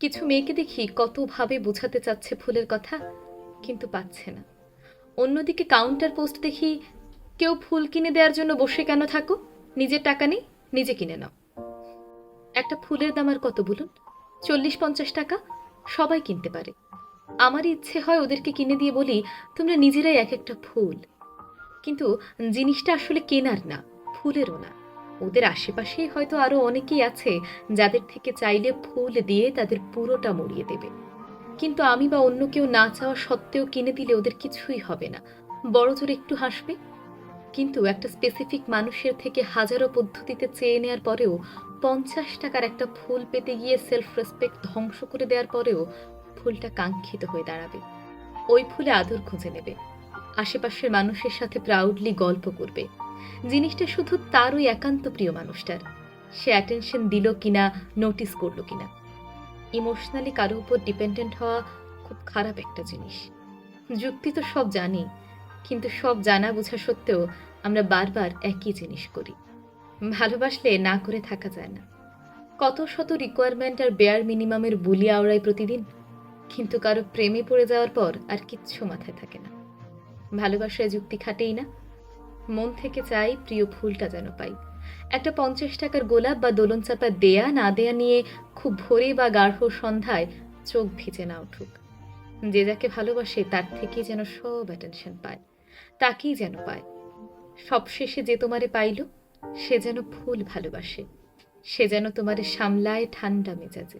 কিছু মেয়েকে দেখি কতভাবে বোঝাতে চাচ্ছে ফুলের কথা, কিন্তু পাচ্ছে না। অন্যদিকে কাউন্টার পোস্ট দেখি, কেউ ফুল কিনে দেওয়ার জন্য বসে কেন থাকো? নিজের টাকা নেই, নিজে কিনে নাও। একটা ফুলের দাম আর কত বলুন? চল্লিশ পঞ্চাশ টাকা, সবাই কিনতে পারে। আমার ইচ্ছে হয় ওদেরকে কিনে দিয়ে বলি, তোমরা নিজেরাই এক একটা ফুল। কিন্তু জিনিসটা আসলে কেনার না, ফুলেরও না। ওদের আশেপাশেই হয়তো আরও অনেকেই আছে যাদের থেকে চাইলে ফুল দিয়ে তাদের পুরোটা মরিয়ে দেবে। কিন্তু আমি বা অন্য কেউ না চাওয়া সত্ত্বেও কিনে দিলে ওদের কিছুই হবে না। বড় জোর একটু হাসবে। কিন্তু একটা স্পেসিফিক মানুষের থেকে হাজারো পদ্ধতিতে চেয়ে নেওয়ার পরেও পঞ্চাশ টাকার একটা ফুল পেতে গিয়ে সেলফ রেসপেক্ট ধ্বংস করে দেওয়ার পরেও ফুলটা কাঙ্ক্ষিত হয়ে দাঁড়াবে। ওই ফুলে আদর খুঁজে নেবে। আশেপাশের মানুষের সাথে প্রাউডলি গল্প করবে। জিনিসটা শুধু তার ওই একান্ত প্রিয় মানুষটার। সে অ্যাটেনশন দিল কিনা নোটিস করল কিনা। ইমোশনালি কারও উপর ডিপেন্ডেন্ট হওয়া খুব খারাপ একটা জিনিস। যুক্তি তো সব জানি, কিন্তু সব জানা বোঝা সত্ত্বেও আমরা বারবার একই জিনিস করি। ভালোবাসলে না করে থাকা যায় না। কত শত রিকোয়ারমেন্ট আর বেয়ার মিনিমামের বুলি আওড়ায় প্রতিদিন, কিন্তু কারও প্রেমে পড়ে যাওয়ার পর আর কিচ্ছু মাথায় থাকে না। ভালোবাসায় যুক্তি খাটেই না। মন থেকে চাই প্রিয় ফুলটা যেন পাই। একটা পঞ্চাশ টাকার গোলাপ বা দোলন চাপা দেয়া না দেয়া নিয়ে খুব ভোরে বা গাঢ় সন্ধ্যায় চোখ ভিজে না উঠুক। যে যাকে ভালোবাসে তার থেকেই যেন সব অ্যাটেনশন পায়। তাকেই যেন পায়। সবশেষে যে তোমারে পাইল, সে যেন ফুল ভালোবাসে। সে যেন তোমারে সামলায় ঠান্ডা মেজাজে।